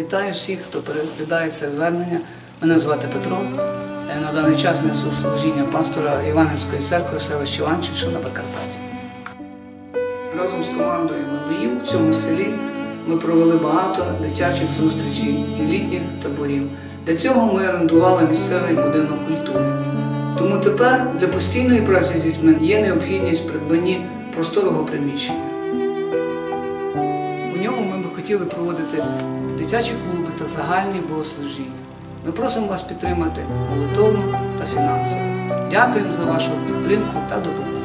Вітаю всіх, хто переглядає це звернення. Мене звати Петро. Я на даний час несу служіння пастора Івангельської церкви селища Ланчик, що на Прикарпатті. Разом з командою Мануїв у цьому селі ми провели багато дитячих зустрічей і літніх таборів. Для цього ми орендували місцевий будинок культури. Тому тепер для постійної праці з дітьми є необхідність придбанні просторого приміщення. У ньому ми б хотіли проводити дитячі клуби та загальні богослужіння. Ми просимо вас підтримати молитовно та фінансово. Дякуємо за вашу підтримку та допомогу.